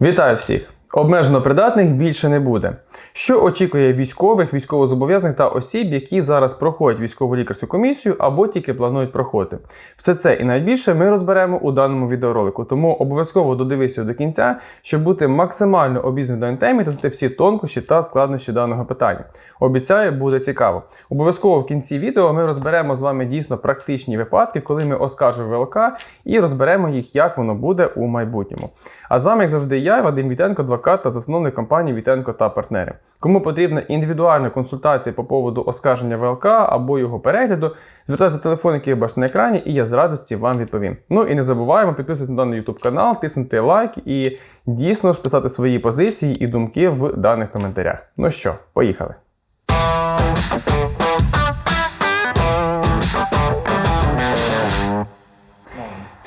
Вітаю всіх! Обмежено придатних більше не буде. Що очікує військових, військовозобов'язаних та осіб, які зараз проходять військову лікарську комісію або тільки планують проходити? Все це і найбільше ми розберемо у даному відеоролику. Тому обов'язково додивися до кінця, щоб бути максимально обізнаним темі та знати всі тонкощі та складнощі даного питання. Обіцяю, буде цікаво. Обов'язково в кінці відео ми розберемо з вами дійсно практичні випадки, коли ми оскаржуємо ВЛК і розберемо їх, як воно буде у майбутньому. А з вами, як завжди, я, Вадим Вітенко, адвокат та засновник компанії Вітенко та партнери. Кому потрібна індивідуальна консультація по поводу оскарження ВЛК або його перегляду, звертайтеся телефон, який ви бачите на екрані, і я з радості вам відповім. Ну і не забуваємо підписуватися на даний YouTube канал, тиснути лайк і дійсно ж писати свої позиції і думки в даних коментарях. Ну що, поїхали.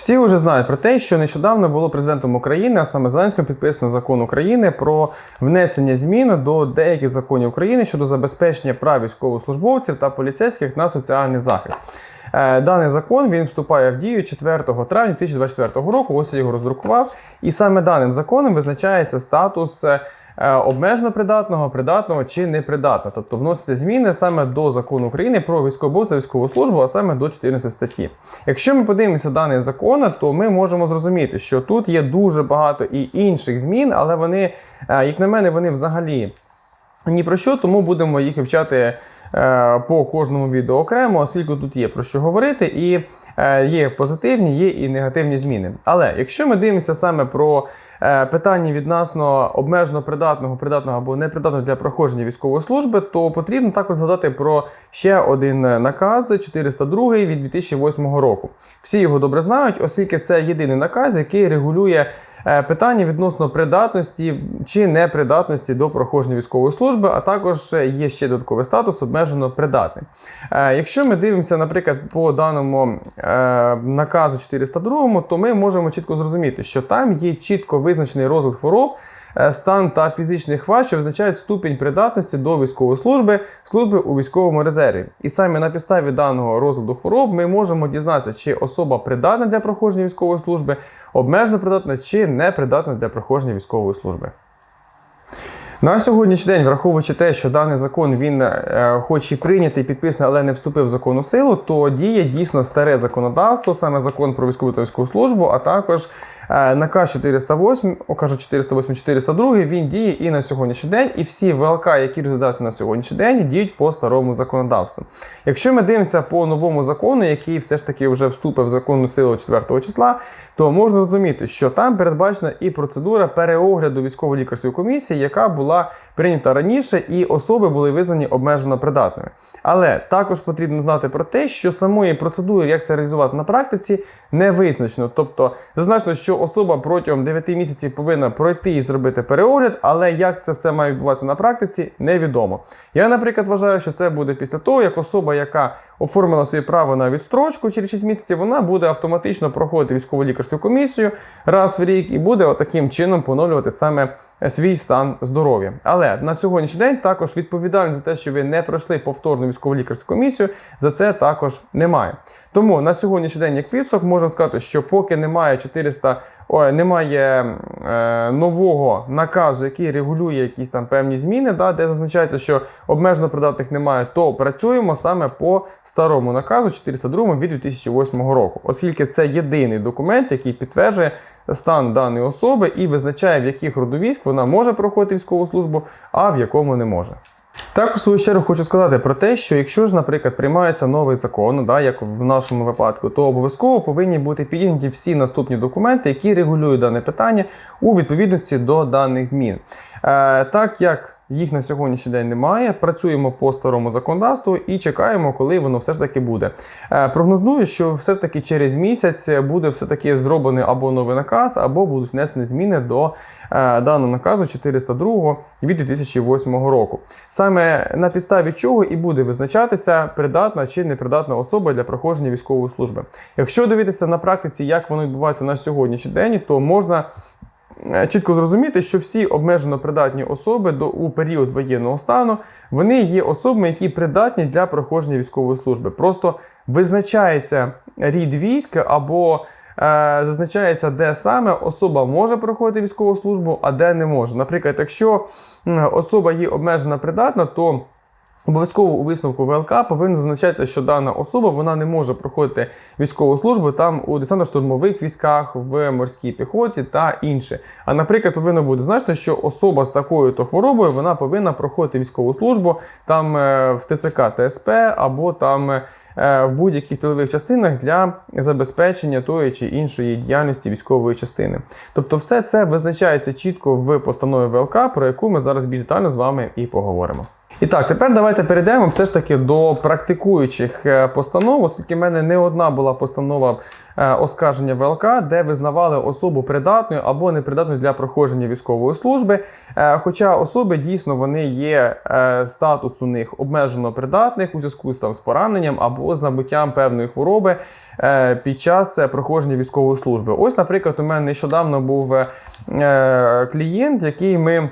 Всі вже знають про те, що нещодавно було президентом України, а саме Зеленським, підписано закон України про внесення змін до деяких законів України щодо забезпечення прав військовослужбовців та поліцейських на соціальний захист. Е, Даний закон він вступає в дію 4 травня 2024 року. Ось я його роздрукував. І саме даним законом визначається статус. Е, Обмежено придатного, придатного чи непридатного. Тобто вносяться зміни саме до закону України про військову та військову службу, а саме до 14 статті. Якщо ми подивимося даний закон, то ми можемо зрозуміти, що тут є дуже багато і інших змін, але вони, е, як на мене, вони взагалі ні про що, тому будемо їх вивчати е, по кожному відео окремо, оскільки тут є про що говорити, і є позитивні, є і негативні зміни. Але якщо ми дивимося саме про е, питання відносно обмежено придатного, придатного або непридатного для проходження військової служби, то потрібно також згадати про ще один наказ 402 від 2008 року. Всі його добре знають, оскільки це єдиний наказ, який регулює е, питання відносно придатності чи непридатності до проходження військової служби, а також є ще додатковий статус обмежено придатний. Е, Якщо ми дивимося, наприклад, по даному е, наказу 402, то ми можемо чітко зрозуміти, що там є чітко визначений розлад хвороб. е, Стан та фізичний хват, що визначають ступінь придатності до військової служби, служби у військовому резерві. І саме на підставі даного розладу хвороб ми можемо дізнатися, чи особа придатна для проходження військової служби, обмежено придатна чи не придатна для проходження військової служби. На сьогоднішній день, враховуючи те, що даний закон він, е, хоч і прийнятий, підписаний, але не вступив в закону силу, то діє дійсно старе законодавство, саме закон про військову та військову службу, а також е, наказ 408, о, кажу 408, 402, він діє і на сьогоднішній день, і всі ВЛК, які розглядаються на сьогоднішній день, діють по старому законодавству. Якщо ми дивимося по новому закону, який все ж таки вже вступив в законну силу 4 числа, то можна зрозуміти, що там передбачена і процедура переогляду військово-лікарської комісії, яка була прийнята раніше, і особи були визнані обмежено придатними. Але також потрібно знати про те, що самої процедури, як це реалізувати на практиці, не визначено. Тобто зазначено, що особа протягом 9 місяців повинна пройти і зробити переогляд, але як це все має відбуватися на практиці, невідомо. Я, наприклад, вважаю, що це буде після того, як особа, яка оформила своє право на відстрочку через 6 місяців, вона буде автоматично проходити військово лікарську комісію раз в рік і буде таким чином поновлювати саме свій стан здоров'я. Але на сьогоднішній день також відповідальність за те, що ви не пройшли повторну військово лікарську комісію, за це також немає. Тому на сьогоднішній день, як підсок, можна сказати, що поки немає 400 Ой, немає е, нового наказу, який регулює якісь там певні зміни, да, де зазначається, що обмежено придатних немає, то працюємо саме по старому наказу 402 від 2008 року, оскільки це єдиний документ, який підтверджує стан даної особи і визначає, в яких родовійськ вона може проходити військову службу, а в якому не може. Також в свою чергу хочу сказати про те, що якщо ж, наприклад, приймається новий закон, да, як в нашому випадку, то обов'язково повинні бути підігнуті всі наступні документи, які регулюють дане питання у відповідності до даних змін. Е, так як їх на сьогоднішній день немає, працюємо по старому законодавству і чекаємо, коли воно все ж таки буде. Е, прогнозую, що все ж таки через місяць буде все таки зроблений або новий наказ, або будуть внесені зміни до е, даного наказу 402 від 2008 року. Саме на підставі чого і буде визначатися придатна чи непридатна особа для проходження військової служби. Якщо дивитися на практиці, як воно відбувається на сьогоднішній день, то можна чітко зрозуміти, що всі обмежено придатні особи до у період воєнного стану вони є особами, які придатні для проходження військової служби. Просто визначається рід військ або зазначається, де саме особа може проходити військову службу, а де не може. Наприклад, якщо особа є обмежена придатна, то Обов'язково у висновку ВЛК повинно зазначатися, що дана особа вона не може проходити військову службу там у десантно-штурмових військах, в морській піхоті та інше. А наприклад, повинно бути значно, що особа з такою то хворобою вона повинна проходити військову службу там е, в ТЦК ТСП або там е, в будь-яких тилових частинах для забезпечення тої чи іншої діяльності військової частини. Тобто, все це визначається чітко в постанові ВЛК, про яку ми зараз більш детально з вами і поговоримо. І так, тепер давайте перейдемо все ж таки до практикуючих е, постанов, оскільки в мене не одна була постанова е, оскарження ВЛК, де визнавали особу придатною або непридатною для проходження військової служби. Е, Хоча особи дійсно вони є статус у них обмежено придатних у зв'язку з там з пораненням або з набуттям певної хвороби під час проходження військової служби. Ось, наприклад, у мене нещодавно був клієнт, який ми.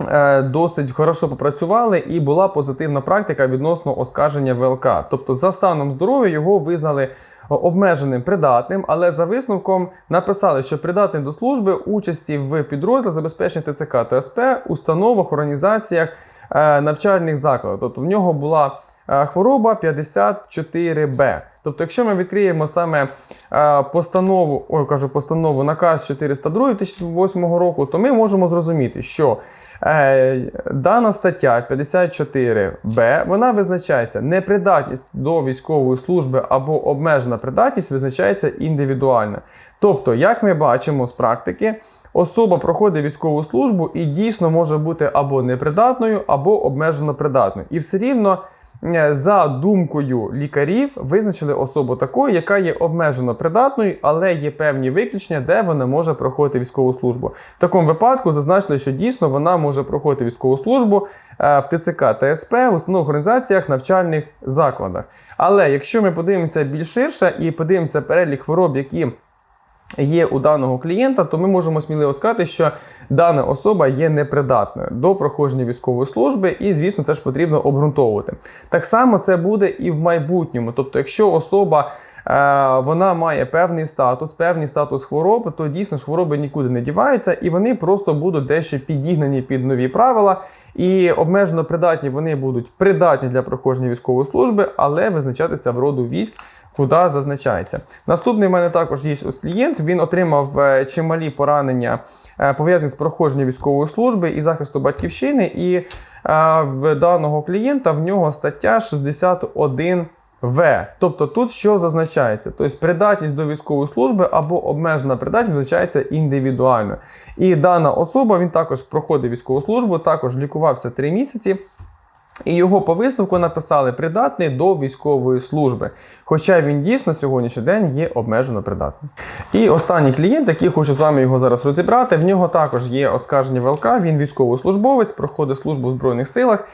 Е, Досить хорошо попрацювали, і була позитивна практика відносно оскарження ВЛК. Тобто, за станом здоров'я його визнали обмеженим придатним, але за висновком написали, що придатний до служби участі в підрозділі забезпечення ТЦК та СП, установах, організаціях, е, навчальних закладах. Тобто в нього була е, хвороба 54Б. Тобто, якщо ми відкриємо саме постанову, ой, кажу, постанову наказ 402 2008 року, то ми можемо зрозуміти, що дана стаття 54Б вона визначається непридатність до військової служби або обмежена придатність визначається індивідуально. Тобто, як ми бачимо з практики, особа проходить військову службу і дійсно може бути або непридатною, або обмежено придатною. І все рівно. Е, За думкою лікарів визначили особу такою, яка є обмежено придатною, але є певні виключення, де вона може проходити військову службу. В такому випадку зазначили, що дійсно вона може проходити військову службу е, в ТЦК ТСП, в установних організаціях, навчальних закладах. Але якщо ми подивимося більш ширше і подивимося перелік хвороб, які є у даного клієнта, то ми можемо сміливо сказати, що дана особа є непридатною до проходження військової служби, і, звісно, це ж потрібно обґрунтовувати. Так само це буде і в майбутньому. Тобто, якщо особа е, вона має певний статус, певний статус хвороби, то дійсно ж хвороби нікуди не діваються, і вони просто будуть дещо підігнані під нові правила. І обмежено придатні вони будуть придатні для проходження військової служби, але визначатися в роду військ куди зазначається. Наступний в мене також є ось клієнт. Він отримав е, чималі поранення е, пов'язані з проходженням військової служби і захисту батьківщини. І е, в даного клієнта в нього стаття 61. В. Тобто тут що зазначається? Тобто придатність до військової служби або обмежена придатність визначається індивідуально. І дана особа він також проходив військову службу, також лікувався 3 місяці. І його по висновку написали придатний до військової служби. Хоча він дійсно сьогоднішній день є обмежено придатним. І останній клієнт, який хочу з вами його зараз розібрати, в нього також є оскарження ВЛК, він військовослужбовець, проходить службу в Збройних силах.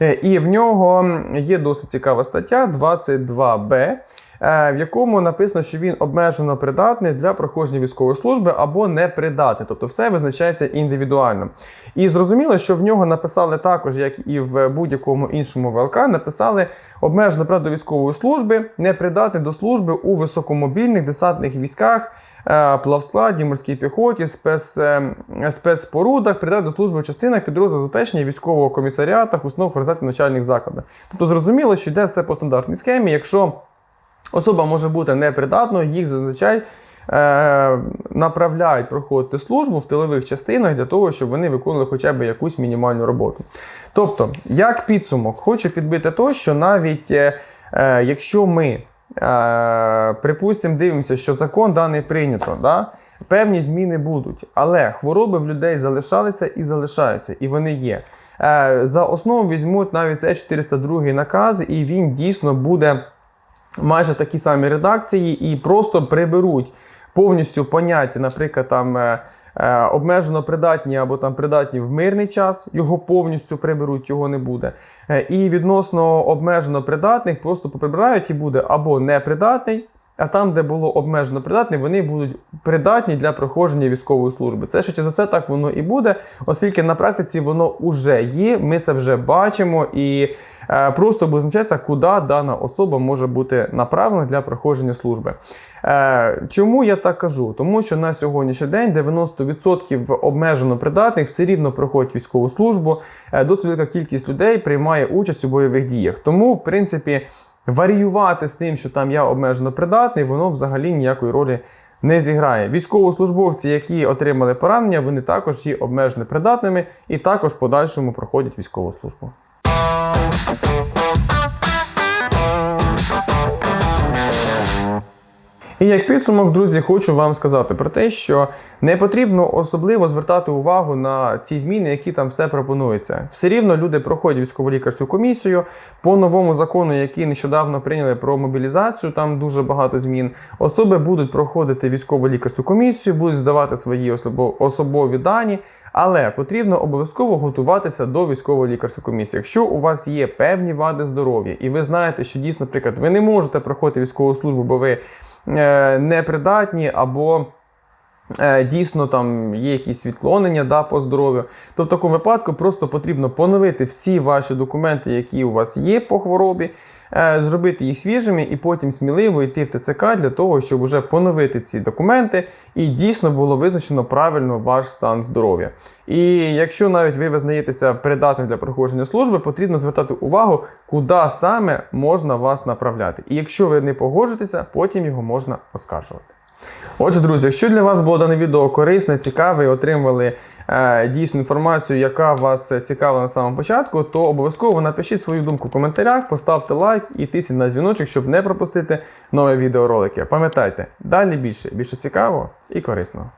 Е, І в нього є досить цікава стаття 22Б. Е, В якому написано, що він обмежено придатний для проходження військової служби або непридатний, тобто все визначається індивідуально. І зрозуміло, що в нього написали також, як і в будь-якому іншому ВЛК, написали обмежено придатний до військової служби, непридатний до служби у високомобільних десантних військах, е, плавскладі, морській піхоті, спец, е, спецспорудах, придатний до служби в частинах підрозділу забезпечення військового комісаріатах, установ організацій навчальних закладах. Тобто зрозуміло, що йде все по стандартній схемі. Якщо особа може бути непридатною, їх зазвичай е, направляють проходити службу в тилових частинах для того, щоб вони виконували хоча б якусь мінімальну роботу. Тобто, як підсумок, хочу підбити то, що навіть е, е, якщо ми. Е, припустимо, дивимося, що закон даний прийнято, да? певні зміни будуть, але хвороби в людей залишалися і залишаються, і вони є. Е, за основу візьмуть навіть це 402 наказ, і він дійсно буде майже такі самі редакції і просто приберуть повністю поняття, наприклад, там е, е, обмежено придатні або там придатні в мирний час, його повністю приберуть, його не буде. Е, і відносно обмежено придатних просто поприбирають і буде або непридатний. А там, де було обмежено придатні, вони будуть придатні для проходження військової служби. Це ще за це так воно і буде, оскільки на практиці воно вже є. Ми це вже бачимо і е, просто визначається, куди дана особа може бути направлена для проходження служби. Е, чому я так кажу? Тому що на сьогоднішній день 90% обмежено придатних все рівно проходять військову службу. Е, досить велика кількість людей приймає участь у бойових діях. Тому, в принципі, варіювати з тим, що там я обмежено придатний, воно взагалі ніякої ролі не зіграє. Військовослужбовці, які отримали поранення, вони також є обмежено придатними і також подальшому проходять військову службу. І як підсумок, друзі, хочу вам сказати про те, що не потрібно особливо звертати увагу на ці зміни, які там все пропонуються. Все рівно люди проходять військово-лікарську комісію по новому закону, який нещодавно прийняли про мобілізацію. Там дуже багато змін. Особи будуть проходити військово-лікарську комісію, будуть здавати свої особові дані. Але потрібно обов'язково готуватися до військово-лікарської комісії. Якщо у вас є певні вади здоров'я, і ви знаєте, що дійсно, наприклад, ви не можете проходити військову службу, бо ви непридатні або е, дійсно там є якісь відклонення да, по здоров'ю, то в такому випадку просто потрібно поновити всі ваші документи, які у вас є по хворобі, е, зробити їх свіжими і потім сміливо йти в ТЦК для того, щоб вже поновити ці документи і дійсно було визначено правильно ваш стан здоров'я. І якщо навіть ви визнаєтеся придатним для проходження служби, потрібно звертати увагу, куди саме можна вас направляти. І якщо ви не погоджуєтеся, потім його можна оскаржувати. Отже, друзі, якщо для вас було дане відео корисне, цікаве і отримали е, дійсну інформацію, яка вас цікавила на самому початку, то обов'язково напишіть свою думку в коментарях, поставте лайк і тисніть на дзвіночок, щоб не пропустити нові відеоролики. Пам'ятайте, далі більше, більше цікавого і корисного.